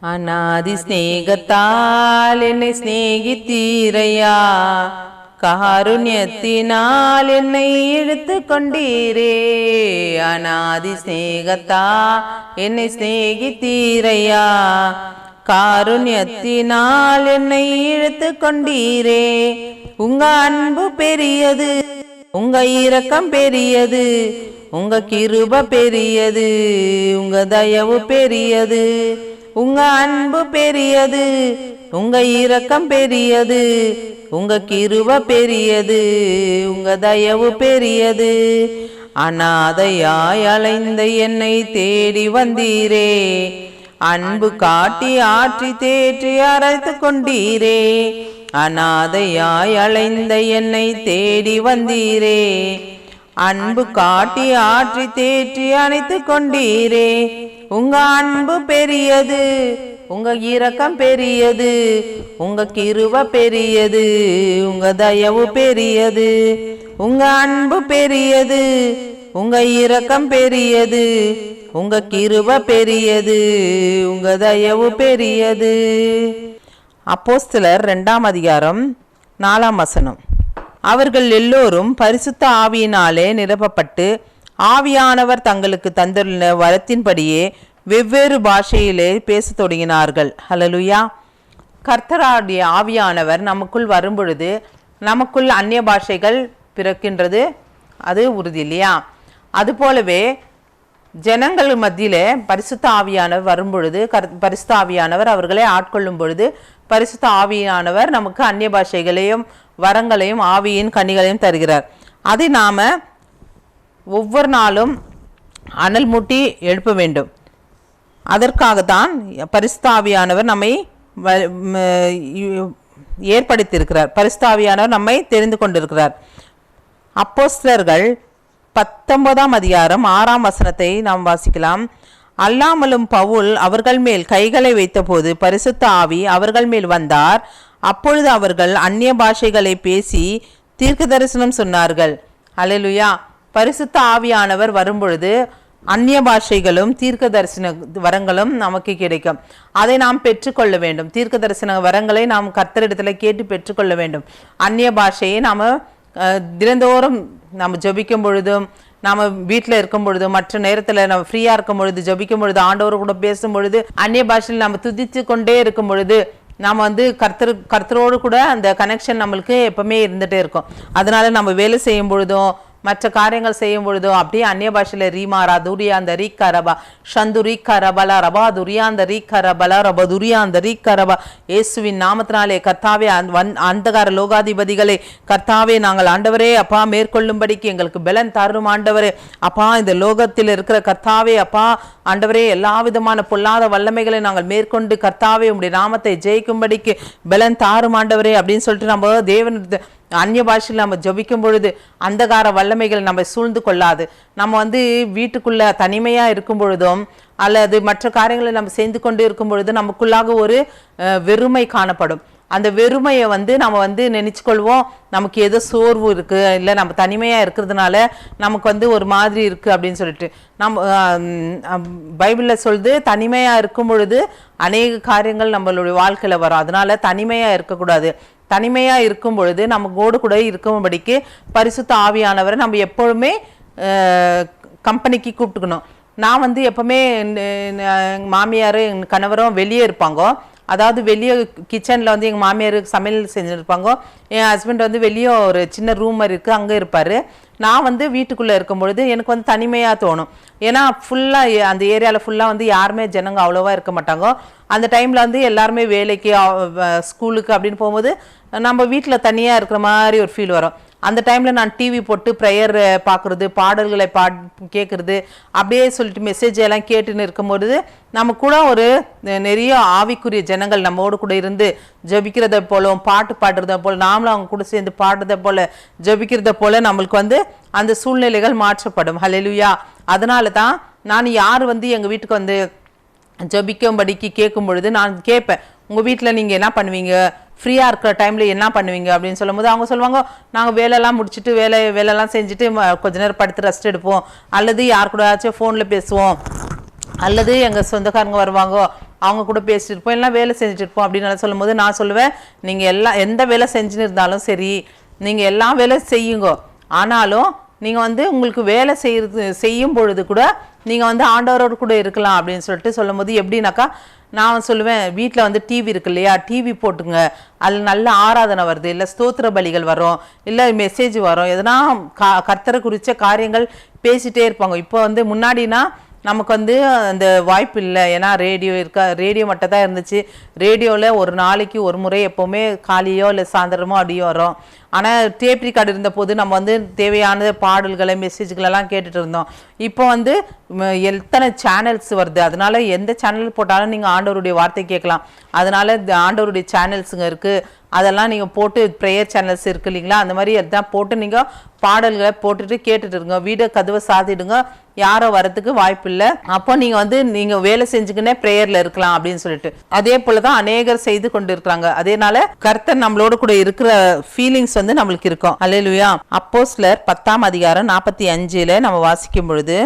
அநாதி ஸ்நேகத்தால் என்னை சிநேகித்தீரையா? காருண்யத்தினால் என்னை இழுத்து கொண்டீரே. அநாதி சிநேகத்தா என்னை சிநேகித்தீரையா? காருண்யத்தினால் என்னை இழுத்து கொண்டீரே. உங்க அன்பு பெரியது உங்க இரக்கம் பெரியது உங்க கிருப பெரியது உங்க தயவு பெரியது. உங்க அன்பு பெரியது உங்க இரக்கம் பெரியது உங்க கிருப பெரியது உங்க தயவு பெரியது. அனாதையாய் அலைந்த என்னை தேடி வந்தீரே அன்பு காட்டி ஆற்றி தேற்றி அரைத்து கொண்டீரே. அனாதையாய் அலைந்த என்னை தேடி வந்தீரே அன்பு காட்டி ஆற்றி தேற்றி அணைத்து கொண்டீரே. உங்க அன்பு பெரியது உங்க இரக்கம் பெரியது உங்க கிருவ பெரியது உங்க தயவு பெரியது. உங்க அன்பு பெரியது உங்க இரக்கம் பெரியது உங்க கிருவ பெரியது உங்க தயவு பெரியது. அப்போஸ்தலர் ரெண்டாம் அதிகாரம் நாலாம் வசனம். அவர்கள் எல்லோரும் பரிசுத்த ஆவியினாலே நிரப்பப்பட்டு ஆவியானவர் தங்களுக்கு தந்துள்ள வரத்தின்படியே வெவ்வேறு பாஷையிலே பேசத் தொடங்கினார்கள். ஹலலுயா கர்த்தராடைய ஆவியானவர் நமக்குள் வரும்பொழுது நமக்குள் அந்நிய பாஷைகள் பிறக்கின்றது. அது உறுதி இல்லையா? அதுபோலவே ஜனங்கள் மத்தியில் பரிசுத்த ஆவியானவர் வரும்பொழுது கர் பரிசுத்த ஆவியானவர் அவர்களை ஆட்கொள்ளும் பொழுது பரிசுத்த ஆவியானவர் நமக்கு அந்நிய பாஷைகளையும் வரங்களையும் ஆவியின் கனிகளையும் தருகிறார். அதை நாம் ஒவ்வொரு நாளும் அனல் மூட்டி எழுப்ப வேண்டும். அதற்காகத்தான் பரிசுத்தாவியானவர் நம்மை வ- ஏற்படுத்தியிருக்கிறார். பரிசுத்தாவியானவர் நம்மை தெரிந்து கொண்டிருக்கிறார். அப்போஸ்தலர்கள் பத்தொன்பதாம் அதிகாரம் ஆறாம் வசனத்தை நாம் வாசிக்கலாம். அல்லாமலும் பவுல் அவர்கள் மேல் கைகளை வைத்தபோது பரிசுத்த ஆவி அவர்கள் மேல் வந்தார். அப்பொழுது அவர்கள் அந்நிய பாஷைகளை பேசி தீர்க்க தரிசனம் சொன்னார்கள். அல்லேலூயா. பரிசுத்த ஆவியானவர் வரும்பொழுது அந்நிய பாஷைகளும் தீர்க்க தரிசன வரங்களும் நமக்கு கிடைக்கும். அதை நாம் பெற்றுக்கொள்ள வேண்டும். தீர்க்க தரிசன வரங்களை நாம் கர்த்தரிடத்துல கேட்டு பெற்றுக்கொள்ள வேண்டும். அந்நிய பாஷையை நாம் தினந்தோறும் நம்ம ஜபிக்கும் பொழுதும் நாம் வீட்டில் இருக்கும் பொழுது மற்ற நேரத்தில் நம்ம ஃப்ரீயாக இருக்கும் பொழுது ஜபிக்கும் பொழுது ஆண்டவர் கூட பேசும் பொழுது அந்நிய பாஷையில் நம்ம துதித்து கொண்டே இருக்கும் பொழுது நாம் வந்து கர்த்தர் கர்த்தரோடு கூட அந்த கனெக்ஷன் நம்மளுக்கு எப்பவுமே இருந்துகிட்டே இருக்கும். அதனால நம்ம வேலை செய்யும் பொழுதும் மற்ற காரியங்கள் செய்யும் பொழுதோ அப்படியே அந்நிய பாஷையில் ரீமாரா துரியாந்த ரீக்கரபா ஷந்து ரீக்கரபலா ரபா துரியாந்த ரீ கரபலா ரப துரியாந்த ரீக்கரபா. இயேசுவின் நாமத்தினாலே கர்த்தாவே அந் அந்தகார லோகாதிபதிகளே கர்த்தாவே நாங்கள் ஆண்டவரே அப்பா மேற்கொள்ளும்படிக்கு எங்களுக்கு பலன் தரும் ஆண்டவரே. அப்பா இந்த லோகத்தில் இருக்கிற கர்த்தாவே அப்பா ஆண்டவரே எல்லா விதமான பொல்லாத வல்லமைகளை நாங்கள் மேற்கொண்டு கர்த்தாவே உடைய நாமத்தை ஜெயிக்கும்படிக்கு பலன் தாரும் ஆண்டவரே அப்படின்னு சொல்லிட்டு நம்ம தேவன் அந்நிய பாஷையில் நம்ம ஜபிக்கும் பொழுது அந்தகார வல்லமைகள் நம்ம சூழ்ந்து கொள்ளாது. நம்ம வந்து வீட்டுக்குள்ளே தனிமையாக இருக்கும் பொழுதும் அல்லது மற்ற காரியங்களை நம்ம செய்து கொண்டு இருக்கும் பொழுது நமக்குள்ளாக ஒரு வெறுமை காணப்படும். அந்த வெறுமையை வந்து நம்ம வந்து நினைச்சுக்கொள்வோம். நமக்கு ஏதோ சோர்வு இருக்குது இல்லை நம்ம தனிமையாக இருக்கிறதுனால நமக்கு வந்து ஒரு மாதிரி இருக்குது அப்படின்னு சொல்லிட்டு. நம்ம பைபிளில் சொல்லுது தனிமையாக இருக்கும் பொழுது அநேக காரியங்கள் நம்மளுடைய வாழ்க்கையில் வரும். அதனால தனிமையாக இருக்கக்கூடாது. தனிமையாக இருக்கும் பொழுது நம்ம கோடு கூட இருக்கும்படிக்கு பரிசுத்த ஆவியானவரை நம்ம எப்பொழுதுமே கம்பெனிக்கு கூப்பிட்டுக்கணும். நான் வந்து எப்போவுமே எங்கள் மாமியார் எங்கள் கணவரும் வெளியே இருப்பாங்க. அதாவது வெளியே கிச்சனில் வந்து எங்கள் மாமியார் சமையல் செஞ்சுருப்பாங்க. என் ஹஸ்பண்ட் வந்து வெளியே ஒரு சின்ன ரூம் மாதிரி இருக்குது அங்கே இருப்பார். நான் வந்து வீட்டுக்குள்ளே இருக்கும் பொழுது எனக்கு வந்து தனிமையாக தோணும். ஏன்னா ஃபுல்லாக அந்த ஏரியாவில் ஃபுல்லாக வந்து யாருமே ஜனங்க அவ்வளோவா இருக்க மாட்டாங்க. அந்த டைமில் வந்து எல்லாருமே வேலைக்கு ஸ்கூலுக்கு அப்படின்னு போகும்போது நம்ம வீட்டில் தனியாக இருக்கிற மாதிரி ஒரு ஃபீல் வரும். அந்த டைமில் நான் டிவி போட்டு ப்ரேயர் பார்க்குறது பாடல்களை பா கேட்குறது அப்படியே சொல்லிட்டு மெசேஜ் எல்லாம் கேட்டுன்னு இருக்கும்பொழுது நம்ம கூட ஒரு நிறைய ஆவிக்குரிய ஜனங்கள் நம்மோடு கூட இருந்து ஜபிக்கிறத போலும் பாட்டு பாடுறத போல் நாமளும் அவங்க கூட சேர்ந்து பாடுறத போல் ஜபிக்கிறத போல் நம்மளுக்கு வந்து அந்த சூழ்நிலைகள் மாற்றப்படும். ஹலெலுயா அதனால தான் நான் யார் வந்து எங்கள் வீட்டுக்கு வந்து ஜபிக்கும்படிக்கு கேட்கும் பொழுது நான் கேட்பேன். உங்கள் வீட்டில் நீங்கள் என்ன பண்ணுவீங்க? ஃப்ரீயாக இருக்கிற டைமில் என்ன பண்ணுவீங்க அப்படின்னு சொல்லும்போது அவங்க சொல்லுவாங்க நாங்கள் வேலையெல்லாம் முடிச்சுட்டு வேலை வேலையெல்லாம் செஞ்சுட்டு கொஞ்ச நேரம் படுத்து ரெஸ்ட் எடுப்போம். அல்லது யார் கூடயாச்சும் ஃபோனில் பேசுவோம். அல்லது எங்கள் சொந்தக்காரங்க வருவாங்க அவங்க கூட பேசிட்டு இருப்போம். எல்லாம் வேலை செஞ்சுட்டு இருப்போம். அப்படின்னு சொல்லும்போது நான் சொல்லுவேன் நீங்கள் எல்லாம் எந்த வேலை செஞ்சுன்னு இருந்தாலும் சரி நீங்கள் எல்லா வேலை செய்யுங்க. ஆனாலும் நீங்கள் வந்து உங்களுக்கு வேலை செய்யறது செய்யும் பொழுது கூட நீங்கள் வந்து ஆண்டவரோடு கூட இருக்கலாம் அப்படின்னு சொல்லிட்டு சொல்லும்போது எப்படின்னாக்கா நான் சொல்லுவேன் வீட்டில் வந்து டிவி இருக்கு இல்லையா? டிவி போட்டுங்க அதில் நல்ல ஆராதனை வருது. இல்லை ஸ்தோத்திர பலிகள் வரும். இல்லை மெசேஜ் வரும். எதனா கா கர்த்தரை குறித்த காரியங்கள் பேசிகிட்டே இருப்பாங்க. இப்போ வந்து முன்னாடினா நமக்கு வந்து அந்த வாய்ப்பு இல்லை. ஏன்னா ரேடியோ இருக்கா ரேடியோ மட்டும் தான் இருந்துச்சு. ரேடியோவில் ஒரு நாளைக்கு ஒரு முறை எப்போவுமே காலையோ இல்லை சாயந்தரமோ அப்படியோ வரும். ஆனால் டேப் ரிகார்டு இருந்த போது நம்ம வந்து தேவையான பாடல்களை மெசேஜ்களெல்லாம் கேட்டுட்டு இருந்தோம். இப்போ வந்து எத்தனை சேனல்ஸ் வருது? அதனால் எந்த சேனல் போட்டாலும் நீங்கள் ஆண்டவருடைய வார்த்தை கேட்கலாம். அதனால் இந்த ஆண்டவருடைய சேனல்ஸுங்க இருக்குது அதெல்லாம் நீங்கள் போட்டு ப்ரேயர் சேனல்ஸ் இருக்கு இல்லைங்களா? அந்த மாதிரி எல்லாம் போட்டு நீங்கள் பாடல்களை போட்டுட்டு கேட்டுட்டு இருங்க. வீடை கதவை சாத்திடுங்க. யாரும் வரதுக்கு வாய்ப்பு இல்லை அப்போ நீங்கள் வந்து நீங்கள் வேலை செஞ்சுக்கினே ப்ரேயரில் இருக்கலாம் அப்படின்னு சொல்லிட்டு. அதே போல தான் அநேகர் செய்து கொண்டு இருக்கிறாங்க அதேனால கர்த்தர் நம்மளோட கூட இருக்கிற ஃபீலிங்ஸ் வந்து நம்மளுக்கு இருக்கும். அல்லேலூயா அப்போஸ்லர் பத்தாம் அதிகாரம் நாற்பத்தி அஞ்சுல நம்ம வாசிக்கும் பொழுது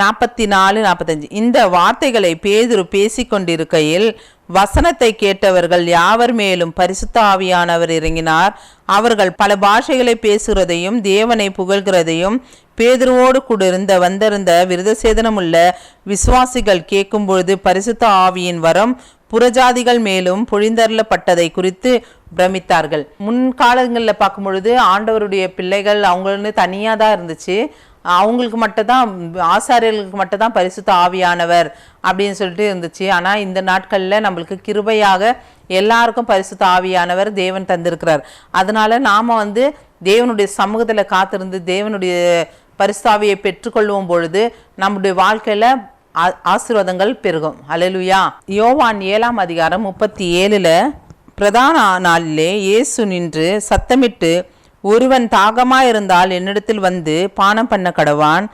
நாற்பத்தி நாலு நாற்பத்தஞ்சு இந்த வார்த்தைகளை பேதுரு பேசிக்கொண்டிருக்கையில் வசனத்தை கேட்டவர்கள் யாவர் மேலும் பரிசுத்த ஆவியானவர் இறங்கினார்? அவர்கள் பல பாஷைகளை பேசுகிறதையும் தேவனை புகழ்கிறதையும் பேதுருவோடு கூட இருந்த வந்திருந்த விருதசேதனமுள்ள விசுவாசிகள் கேட்கும் பொழுது பரிசுத்த ஆவியின் வரம் புறஜாதிகள் மேலும் பொழிந்தருளப்பட்டதை குறித்து பிரமித்தார்கள். முன்காலங்களில் பார்க்கும் பொழுது ஆண்டவருடைய பிள்ளைகள் அவங்களுன்னு தனியாக தான் இருந்துச்சு. அவங்களுக்கு மட்டும்தான் ஆசாரியர்களுக்கு மட்டும்தான் பரிசுத்த ஆவியானவர் அப்படின்னு சொல்லிட்டு இருந்துச்சு. ஆனால் இந்த நாட்களில் நம்மளுக்கு கிருபையாக எல்லாருக்கும் பரிசுத்த ஆவியானவர் தேவன் தந்திருக்கிறார். அதனால் நாம் வந்து தேவனுடைய சமூகத்தில் காத்திருந்து தேவனுடைய பரிசுத்தாவியை பெற்றுக்கொள்ளும் பொழுது நம்முடைய வாழ்க்கையில் ஆ- ஆசீர்வாதங்கள் பெருகும். அலலுயா யோவான் ஏழாம் அதிகாரம் முப்பத்தி ஏழில் பிரதான நாளிலே இயேசு நின்று சத்தமிட்டு ஒருவன் தாகமாக இருந்தால் என்னிடத்தில் வந்து பானம் பண்ண கடவான்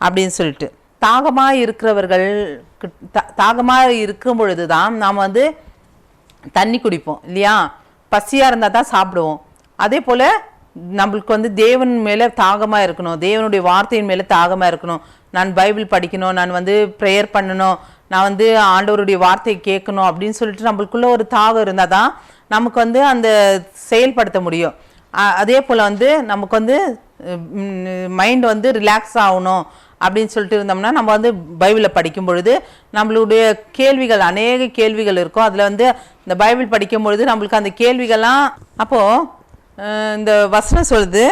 அப்படின்னு சொல்லிட்டு. தாகமாக இருக்கிறவர்கள் தாகமாக இருக்கும் பொழுது தான் நாம் வந்து தண்ணி குடிப்போம் இல்லையா? பசியாக இருந்தால் தான் சாப்பிடுவோம். அதே போல் நம்மளுக்கு வந்து தேவன் மேலே தாகமாக இருக்கணும். தேவனுடைய வார்த்தையின் மேலே தாகமாக இருக்கணும். நான் பைபிள் படிக்கணும் நான் வந்து ப்ரேயர் பண்ணணும் நான் வந்து ஆண்டவருடைய வார்த்தையை கேட்கணும் அப்படின்னு சொல்லிட்டு நம்மளுக்குள்ளே ஒரு தாகம் இருந்தால் தான் நமக்கு வந்து அந்த செயல்படுத்த முடியும். அதே போல் வந்து நமக்கு வந்து மைண்ட் வந்து ரிலாக்ஸ் ஆகணும் அப்படின்னு சொல்லிட்டு இருந்தோம்னா நம்ம வந்து பைபிளை படிக்கும் பொழுது நம்மளுடைய கேள்விகள் அநேக கேள்விகள் இருக்கும். அதில் வந்து இந்த பைபிள் படிக்கும் பொழுது நம்மளுக்கு அந்த கேள்விகள்லாம் அப்போது இந்த வசனம் சொல்லுது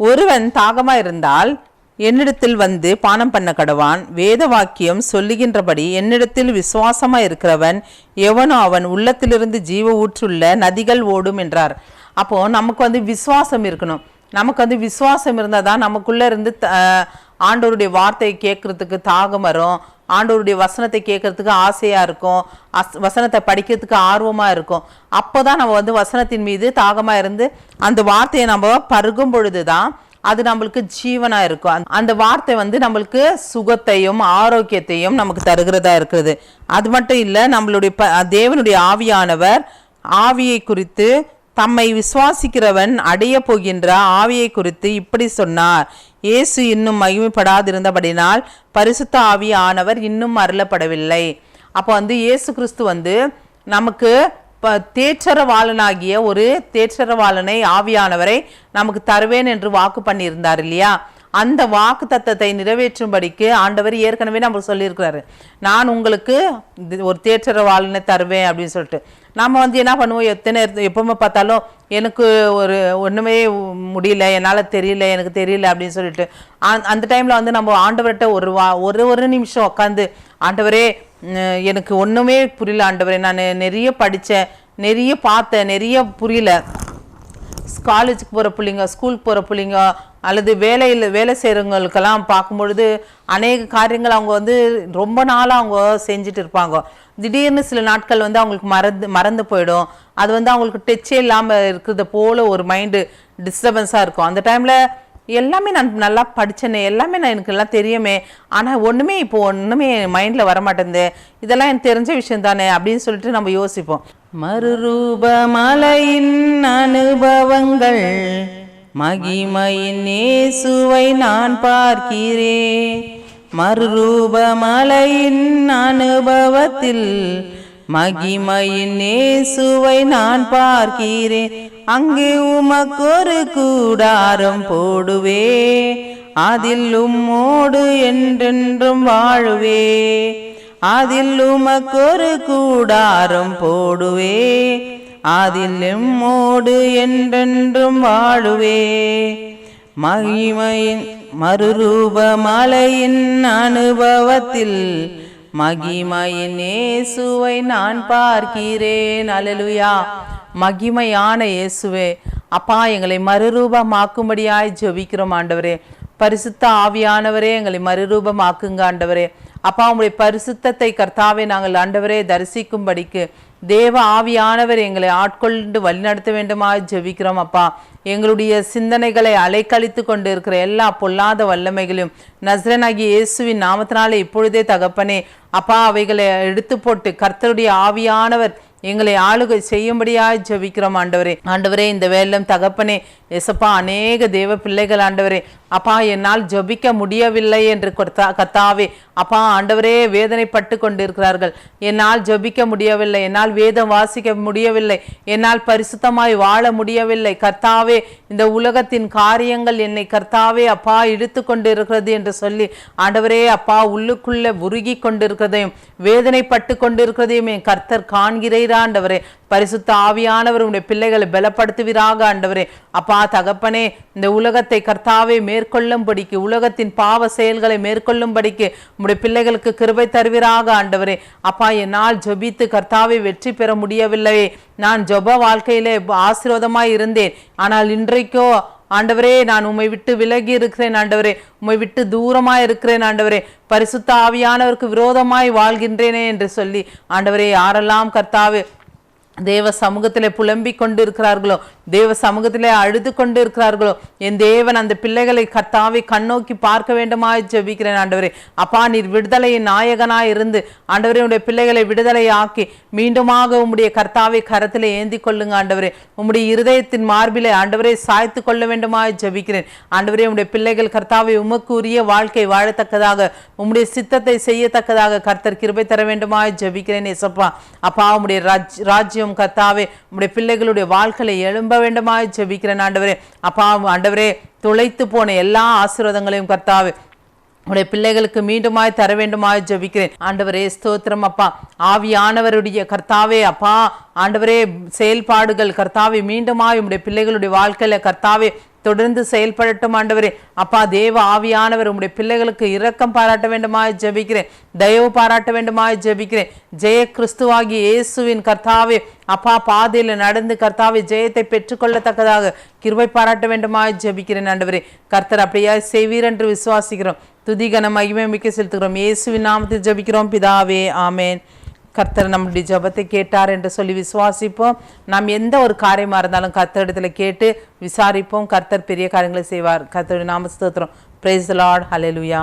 ஒருவன் தாகமாக இருந்தால் என்னிடத்தில் வந்து பானம் பண்ண கடவான் வேத வாக்கியம் சொல்லுகின்றபடி என்னிடத்தில் விசுவாசமாக இருக்கிறவன் எவனோ அவன் உள்ளத்திலிருந்து ஜீவ ஊற்றுள்ள நதிகள் ஓடும் என்றார். அப்போது நமக்கு வந்து விசுவாசம் இருக்கணும். நமக்கு வந்து விசுவாசம் இருந்தால் தான் நமக்குள்ளே இருந்து த- ஆண்டவருடைய வார்த்தையை கேட்குறதுக்கு தாகம் வரும். ஆண்டவருடைய வசனத்தை கேட்கறதுக்கு ஆசையாக இருக்கும். அஸ் வசனத்தை படிக்கிறதுக்கு ஆர்வமாக இருக்கும். அப்போ தான் நம்ம வந்து வசனத்தின் மீது தாகமாக இருந்து அந்த வார்த்தையை நம்ம பருகும் பொழுது தான் அது நம்மளுக்கு ஜீவனா இருக்கும். அந்த- வார்த்தை வந்து நம்மளுக்கு சுகத்தையும் ஆரோக்கியத்தையும் நமக்கு தருகிறதா இருக்குது. அது மட்டும் இல்லை நம்மளுடைய ப தேவனுடைய ஆவியானவர் ஆவியை குறித்து தம்மை விசுவாசிக்கிறவன் அடைய போகின்ற ஆவியை குறித்து இப்படி சொன்னார். இயேசு இன்னும் மகிமைப்படாதிருந்தபடினால் பரிசுத்த ஆவியானவர் இன்னும் அருளப்படவில்லை. அப்போ வந்து இயேசு கிறிஸ்து வந்து நமக்கு ப தேற்றரவாளனாகிய ஒரு தேற்றரவாளனை ஆவியானவரை நமக்கு தருவேன் என்று வாக்கு பண்ணியிருந்தார் இல்லையா? அந்த வாக்கு தத்தத்தை நிறைவேற்றும்படிக்கு ஆண்டவர் ஏற்கனவே நம்ம சொல்லியிருக்கிறாரு. நான் உங்களுக்கு இது ஒரு தேற்றரவாளனை தருவேன் அப்படின்னு சொல்லிட்டு. நம்ம வந்து என்ன பண்ணுவோம்? எத்தனை எப்பவுமே பார்த்தாலும் எனக்கு ஒரு ஒன்றுமே முடியல என்னால் தெரியல எனக்கு தெரியல அப்படின்னு சொல்லிட்டு. அந்த- அந்த டைமில் வந்து நம்ம ஆண்டவர்கிட்ட ஒரு வா ஒரு ஒரு நிமிஷம் உட்காந்து ஆண்டவரே எனக்கு ஒன்றுமே புரியல ஆண்டவரே. நான் நிறைய படித்தேன் நிறைய பார்த்தேன் நிறைய புரியல. காலேஜுக்கு போகிற பிள்ளைங்க ஸ்கூலுக்கு போகிற பிள்ளைங்க அல்லது வேலையில் வேலை செய்கிறவங்களுக்கெல்லாம் பார்க்கும்பொழுது அநேக காரியங்கள் அவங்க வந்து ரொம்ப நாளாக அவங்க செஞ்சுட்டு இருப்பாங்க. திடீர்னு சில நாட்கள் வந்து அவங்களுக்கு மறந்து மறந்து போயிடும். அது வந்து அவங்களுக்கு டச்சே இல்லாமல் இருக்கிறத போல ஒரு மைண்டு டிஸ்டர்பன்ஸாக இருக்கும். அந்த டைமில் எல்லாமே நான் நல்லா படித்தேனே எல்லாமே நான் எனக்கு எல்லாம் தெரியுமே. ஆனால் ஒன்றுமே இப்போ ஒன்றுமே மைண்டில் வரமாட்டேங்குது. இதெல்லாம் எனக்கு தெரிஞ்ச விஷயம் தானே அப்படின்னு சொல்லிட்டு நம்ம யோசிப்போம். மறுரூப மலையின் அனுபவங்கள் மகிமையின் இயேசுவை நான் பார்க்கிறேன். மறுரூப மலையின் அனுபவத்தில் மகிமையின் இயேசுவை நான் பார்க்கிறேன். அங்கு உமக்கொரு கூடாரம் போடுவே. அதில் உம்மோடு என்றென்றும் வாழுவே. அதில் உமக்கொரு கூடாரம் போடுவே. அதில் எம்மோடு என்றென்றும் வாழுவே. மகிமையின் மறுரூப மலையின் அனுபவத்தில் மகிமையின் இயேசுவை நான் பார்க்கிறேன். அலலுயா மகிமையான இயேசுவே அப்பா எங்களை மறுரூபமாக்கும்படியாய் ஜெபிக்கிறோம் ஆண்டவரே. பரிசுத்த ஆவியானவரே எங்களை மறுரூபமாக்குங்க ஆண்டவரே. அப்பா உங்களுடைய பரிசுத்தத்தை கர்த்தாவே நாங்கள் ஆண்டவரே தரிசிக்கும்படிக்கு தேவ ஆவியானவர் எங்களை ஆட்கொண்டு வழிநடத்த வேண்டுமா ஜெபிக்கிறோம் அப்பா. எங்களுடைய சிந்தனைகளை அலைக்கழித்து கொண்டு இருக்கிற எல்லா பொல்லாத வல்லமைகளையும் நஸ்ரனாகிய இயேசுவின் நாமத்தினாலே இப்பொழுதே தகப்பனே அப்பா அவைகளை எடுத்து போட்டு கர்த்தருடைய ஆவியானவர் எங்களை ஆளுகை செய்யும்படியாய் ஜெபிக்கிறோம் ஆண்டவரே. ஆண்டவரே இந்த வேலம் தகப்பனே எசப்பா அநேக தேவ பிள்ளைகள் ஆண்டவரே. அப்பா என்னால் ஜெபிக்க முடியவில்லை என்று கர்த்தா- கர்த்தாவே அப்பா ஆண்டவரே வேதனைப்பட்டு கொண்டிருக்கிறார்கள். என்னால் ஜெபிக்க முடியவில்லை என்னால் வேதம் வாசிக்க முடியவில்லை என்னால் பரிசுத்தமாய் வாழ முடியவில்லை. கர்த்தாவே இந்த உலகத்தின் காரியங்கள் என்னை கர்த்தாவே அப்பா இழுத்து கொண்டிருக்கிறது என்று சொல்லி ஆண்டவரே அப்பா உள்ளுக்குள்ளே உருகி கொண்டிருக்கிறதையும் வேதனைப்பட்டு கொண்டிருக்கிறதையும் என் கர்த்தர் காண்கிறீரா ஆண்டவரே. பரிசுத்த ஆவியானவர் உடைய பிள்ளைகளை பலப்படுத்துவீராக ஆண்டவரே. அப்பா தகப்பனே இந்த உலகத்தை கர்த்தாவே மேற்கொள்ளும்படிக்கு உலகத்தின் பாவ செயல்களை மேற்கொள்ளும்படிக்கு உங்களுடைய பிள்ளைகளுக்கு கிருபை தருவீராக ஆண்டவரே. அப்பா என்னால் ஜொபித்து கர்த்தாவை வெற்றி பெற முடியவில்லையே. நான் ஜொப வாழ்க்கையிலே ஆசீர்வாதமாய் இருந்தேன். ஆனால் இன்றைக்கோ ஆண்டவரே நான் உம்மை விட்டு விலகி இருக்கிறேன் ஆண்டவரே. உம்மை விட்டு தூரமாக இருக்கிறேன் ஆண்டவரே. பரிசுத்த ஆவியானவருக்கு விரோதமாய் வாழ்கின்றேனே என்று சொல்லி ஆண்டவரே யாரெல்லாம் கர்த்தாவே தேவ சமூகத்தில் புலம்பிக் கொண்டு இருக்கிறார்களோ தேவ சமூகத்திலே அழுது கொண்டு இருக்கிறார்களோ என் தேவன் அந்த பிள்ளைகளை கத்தாவை கண்ணோக்கி பார்க்க வேண்டுமாய் ஜெபிக்கிறேன் ஆண்டவரே. அப்பா நீர் விடுதலையின் நாயகனாய் இருந்து ஆண்டவரே உடைய பிள்ளைகளை விடுதலை ஆக்கி மீண்டுமாக உம்முடைய கர்த்தாவை கரத்தில் ஏந்தி கொள்ளுங்க ஆண்டவரே. உம்முடைய இருதயத்தின் மார்பிலே ஆண்டவரே சாய்த்து கொள்ள வேண்டுமாய் ஜெபிக்கிறேன். ஆண்டவரே உம்முடைய பிள்ளைகள் கர்த்தாவை உமக்கு உரிய வாழ்க்கை வாழத்தக்கதாக உம்முடைய சித்தத்தை செய்யத்தக்கதாக கர்த்தர் கிருபை தர வேண்டுமாய் ஜெபிக்கிறேன் எசப்பா அப்பா உம்முடைய ராஜ் ராஜ்யம் கர்த்தாவே உம்முடைய பிள்ளைகளுடைய வாழ்க்கையை எழும்ப வேண்டுமாய் ஜெபிக்கிறேன் ஆண்டவரே. அப்பா ஆண்டவரே துளைத்து போன எல்லா ஆசீர்வாதங்களையும் கர்த்தாவே உடைய பிள்ளைகளுக்கு மீண்டுமாய் தர வேண்டுமாய் ஜெபிக்கிறேன். ஆண்டவரே ஸ்தோத்திரம் அப்பா. ஆவியானவருடைய கர்த்தாவே அப்பா ஆண்டவரே செயல்பாடுகள் கர்த்தாவே மீண்டுமாய் உடைய பிள்ளைகளுடைய வாழ்க்கையில கர்த்தாவே தொடர்ந்து செயல்படட்டும் ஆண்டவரே. அப்பா தேவ ஆவியானவர் உம்முடைய பிள்ளைகளுக்கு இரக்கம் பாராட்ட வேண்டுமாய் ஜெபிக்கிறேன். தயவு பாராட்ட வேண்டுமாய் ஜபிக்கிறேன். ஜெய கிறிஸ்துவாகி இயேசுவின் கர்த்தாவே அப்பா பாதையில் நடந்து கர்த்தாவே ஜெயத்தை பெற்றுக்கொள்ளத்தக்கதாக கிருவை பாராட்ட வேண்டுமாய் ஜெபிக்கிறேன் ஆண்டவரே. கர்த்தர் அப்படியா செய்வீர் என்று விசுவாசிக்கிறோம். துதிகன மகிமை மிக்க செலுத்துகிறோம். இயேசுவின் நாமத்தில் ஜெபிக்கிறோம். பிதாவே ஆமேன். கர்த்தர் நம்முடைய ஜெபத்தை கேட்டார் என்று சொல்லி விசுவாசிப்போம். நாம் எந்த ஒரு காரியமாக இருந்தாலும் கர்த்தரிடத்தில் கேட்டு விசாரிப்போம். கர்த்தர் பெரிய காரியங்களை செய்வார். கர்த்தருடைய நாம ஸ்தோத்திரம். Price Lord hallelujah